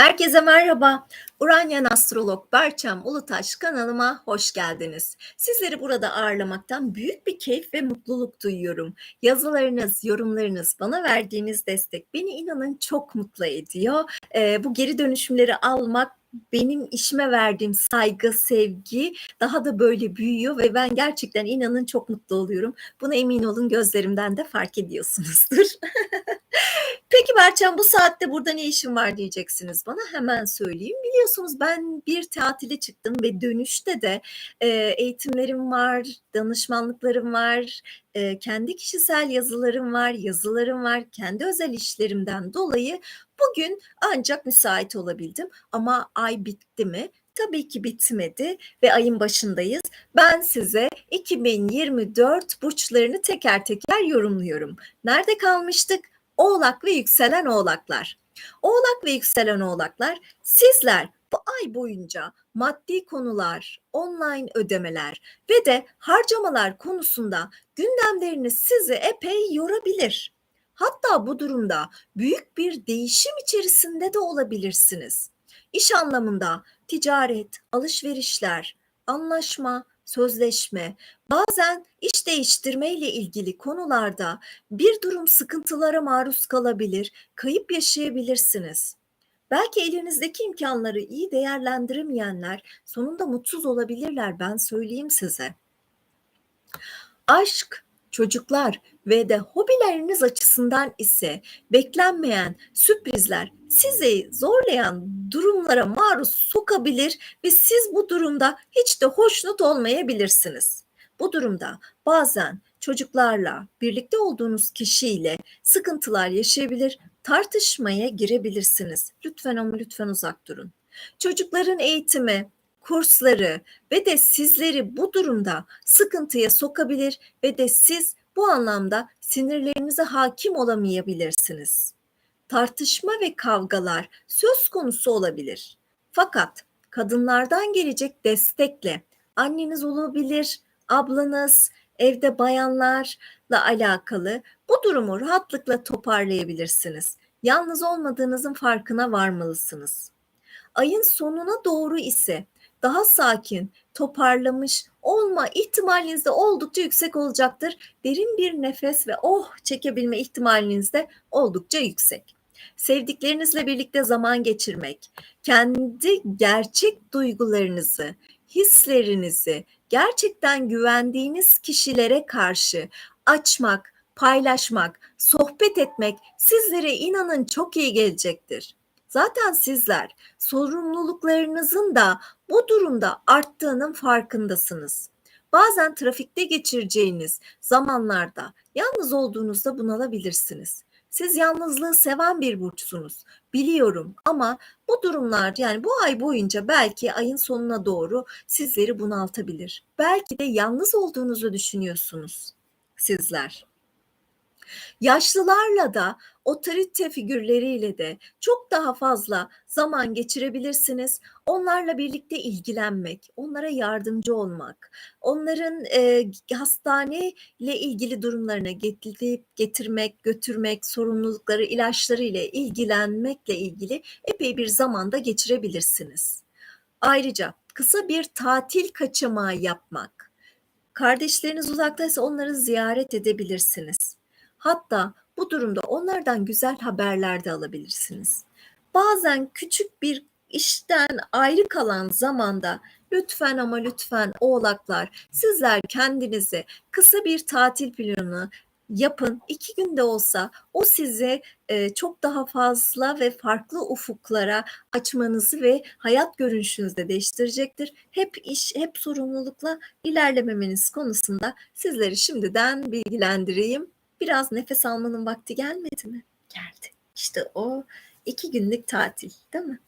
Herkese merhaba. Uranyen Astrolog Berçem Ulutaş kanalıma hoş geldiniz. Sizleri burada ağırlamaktan büyük bir keyif ve mutluluk duyuyorum. Yazılarınız, yorumlarınız, bana verdiğiniz destek beni inanın çok mutlu ediyor. Ee, bu geri dönüşümleri almak benim işime verdiğim saygı, sevgi daha da böyle büyüyor ve ben gerçekten inanın çok mutlu oluyorum. Buna emin olun gözlerimden de fark ediyorsunuzdur. Peki Berçem bu saatte burada ne işin var diyeceksiniz bana. Hemen söyleyeyim. Biliyorsunuz ben bir tatile çıktım ve dönüşte de e, eğitimlerim var, danışmanlıklarım var, e, kendi kişisel yazılarım var, yazılarım var. Kendi özel işlerimden dolayı bugün ancak müsait olabildim. Ama ay bitti mi? Tabii ki bitmedi ve ayın başındayız. Ben size 2024 burçlarını teker teker yorumluyorum. Nerede kalmıştık? Oğlak ve yükselen oğlaklar. Oğlak ve yükselen oğlaklar sizler bu ay boyunca maddi konular, online ödemeler ve de harcamalar konusunda gündemleriniz sizi epey yorabilir. Hatta bu durumda büyük bir değişim içerisinde de olabilirsiniz. İş anlamında ticaret, alışverişler, anlaşma, sözleşme, bazen iş değiştirme ile ilgili konularda bir durum sıkıntılara maruz kalabilir, kayıp yaşayabilirsiniz. Belki elinizdeki imkanları iyi değerlendiremeyenler sonunda mutsuz olabilirler ben söyleyeyim size. Aşk, çocuklar ve de hobileriniz açısından ise beklenmeyen sürprizler sizi zorlayan durumlara maruz sokabilir ve siz bu durumda hiç de hoşnut olmayabilirsiniz. Bu durumda bazen çocuklarla, birlikte olduğunuz kişiyle sıkıntılar yaşayabilir, tartışmaya girebilirsiniz. Lütfen ama lütfen uzak durun. Çocukların eğitimi, kursları ve de sizleri bu durumda sıkıntıya sokabilir ve de siz bu anlamda sinirlerinize hakim olamayabilirsiniz. Tartışma ve kavgalar söz konusu olabilir. Fakat kadınlardan gelecek destekle anneniz olabilir, ablanız, evde bayanlarla alakalı bu durumu rahatlıkla toparlayabilirsiniz. Yalnız olmadığınızın farkına varmalısınız. Ayın sonuna doğru ise daha sakin, toparlamış olma ihtimaliniz de oldukça yüksek olacaktır. Derin bir nefes ve oh çekebilme ihtimaliniz de oldukça yüksek. Sevdiklerinizle birlikte zaman geçirmek, kendi gerçek duygularınızı, hislerinizi gerçekten güvendiğiniz kişilere karşı açmak, paylaşmak, sohbet etmek sizlere inanın çok iyi gelecektir. Zaten sizler sorumluluklarınızın da bu durumda arttığının farkındasınız. Bazen trafikte geçireceğiniz zamanlarda yalnız olduğunuzda bunalabilirsiniz. Siz yalnızlığı seven bir burçsunuz. Biliyorum ama bu durumlar yani bu ay boyunca belki ayın sonuna doğru sizleri bunaltabilir. Belki de yalnız olduğunuzu düşünüyorsunuz sizler. Yaşlılarla da otorite figürleriyle de çok daha fazla zaman geçirebilirsiniz. Onlarla birlikte ilgilenmek, onlara yardımcı olmak, onların e, hastane ile ilgili durumlarına getirip getirmek, götürmek, sorumlulukları, ilaçları ile ilgilenmekle ilgili epey bir zamanda geçirebilirsiniz. Ayrıca kısa bir tatil kaçamağı yapmak, kardeşleriniz uzaktaysa onları ziyaret edebilirsiniz Hatta bu durumda onlardan güzel haberler de alabilirsiniz. Bazen küçük bir işten ayrı kalan zamanda lütfen ama lütfen oğlaklar sizler kendinize kısa bir tatil planı yapın. İki günde olsa o size e, çok daha fazla ve farklı ufuklara açmanızı ve hayat görünüşünüzü de değiştirecektir. Hep iş, hep sorumlulukla ilerlememeniz konusunda sizleri şimdiden bilgilendireyim biraz nefes almanın vakti gelmedi mi? Geldi. İşte o iki günlük tatil değil mi?